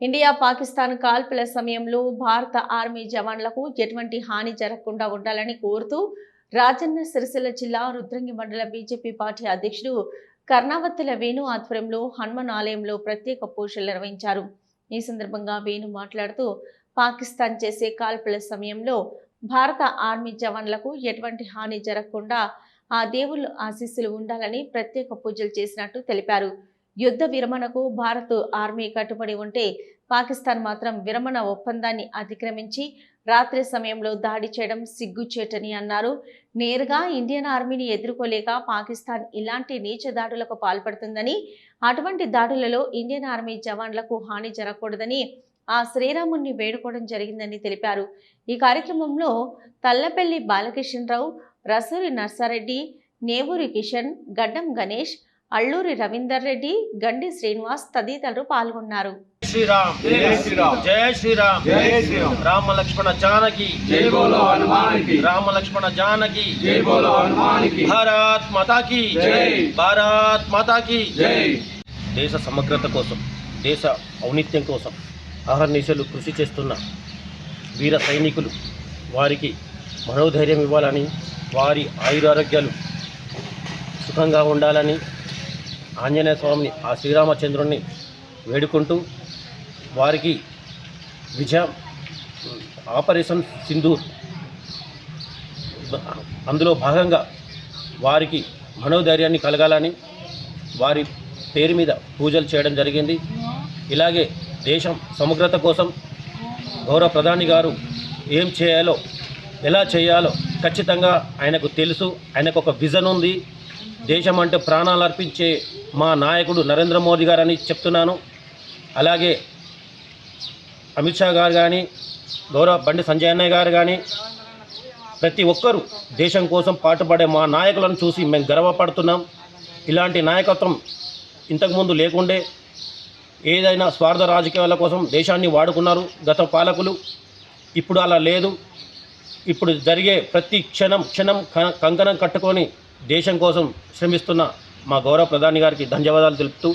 India Pakistan కాల్పుల సమయంలో భారత ఆర్మీ జవాన్లకు ఎటువంటి హాని జరగకుండా ఉండాలని కోరుతూ రాజన్న సిరిసిల్ల జిల్లా రుద్రంగి మండల బీజేపీ పార్టీ అధ్యక్షుడు కర్ణావత్తుల వేణు ఆధ్వర్యంలో హనుమాన్ ఆలయంలో ప్రత్యేక పూజలు నిర్వహించారు. ఈ సందర్భంగా వేణు మాట్లాడుతూ పాకిస్తాన్ చేసే కాల్పుల సమయంలో భారత ఆర్మీ జవాన్లకు ఎటువంటి హాని జరగకుండా ఆ దేవుళ్ళు ఆశీస్సులు ఉండాలని ప్రత్యేక పూజలు చేసినట్టు తెలిపారు. యుద్ధ విరమణకు భారత్ ఆర్మీ కట్టుబడి ఉంటే పాకిస్తాన్ మాత్రం విరమణ ఒప్పందాన్ని అతిక్రమించి రాత్రి సమయంలో దాడి చేయడం సిగ్గుచేటని అన్నారు. నేరుగా ఇండియన్ ఆర్మీని ఎదుర్కోలేక పాకిస్తాన్ ఇలాంటి నీచ దాడులకు పాల్పడుతుందని అటువంటి దాడులలో ఇండియన్ ఆర్మీ జవాన్లకు హాని జరగకూడదని ఆ శ్రీరాముణ్ణి వేడుకోవడం జరిగిందని తెలిపారు. ఈ కార్యక్రమంలో తల్లపల్లి బాలకిషన్రావు రసూరి నర్సారెడ్డి నేవూరి కిషన్ గడ్డం గణేష్ అల్లూరి రవీందర్ రెడ్డి గండి శ్రీనివాస్ తదితరులు పాల్గొన్నారు. శ్రీరామ్ జై శ్రీరామ్. జయ శ్రీరామ్. జై శ్రీరామ్. రామ లక్ష్మణ జానకి. జై బోలో హనుమానికి. రామ లక్ష్మణ జానకి. జై బోలో హనుమానికి. భారత్ మాతాకి. జై. భారత్ మాతాకి. జై. దేశ సమగ్రత కోసం దేశ ఔన్నిత్యం కోసం అహర్నిశలు కృషి చేస్తున్న వీర సైనికులు వారికి మనోధైర్యం ఇవ్వాలని వారి ఆయురారోగ్యాలు సుఖంగా ఉండాలని ఆంజనేయ స్వామిని ఆ శ్రీరామచంద్రుణ్ణి వేడుకుంటూ వారికి విజయం ఆపరేషన్ సింధూర్ అందులో భాగంగా వారికి మనోధైర్యాన్ని కలగాలని వారి పేరు మీద పూజలు చేయడం జరిగింది. ఇలాగే దేశం సమగ్రత కోసం గౌరవ ప్రధాని గారు ఏం చేయాలో ఎలా చేయాలో ఖచ్చితంగా ఆయనకు తెలుసు. ఆయనకు ఒక విజన్ ఉంది. దేశం అంటే ప్రాణాలు అర్పించే మా నాయకుడు నరేంద్ర మోదీ గారని చెప్తున్నాను. అలాగే అమిత్ షా గారు కానీ గౌరవ బండి సంజయ్ అన్నయ్య గారు కానీ ప్రతి ఒక్కరూ దేశం కోసం పాటుపడే మా నాయకులను చూసి మేము గర్వపడుతున్నాం. ఇలాంటి నాయకత్వం ఇంతకుముందు లేకుండే ఏదైనా స్వార్థ రాజకీయాల కోసం దేశాన్ని వాడుకున్నారు గత పాలకులు. ఇప్పుడు అలా లేదు. ఇప్పుడు జరిగే ప్రతి క్షణం క్షణం క- కంకణం కట్టుకొని దేశం కోసం శ్రమిస్తున్న మా గౌరవ ప్రధాని గారికి ధన్యవాదాలు తెలుపుతూ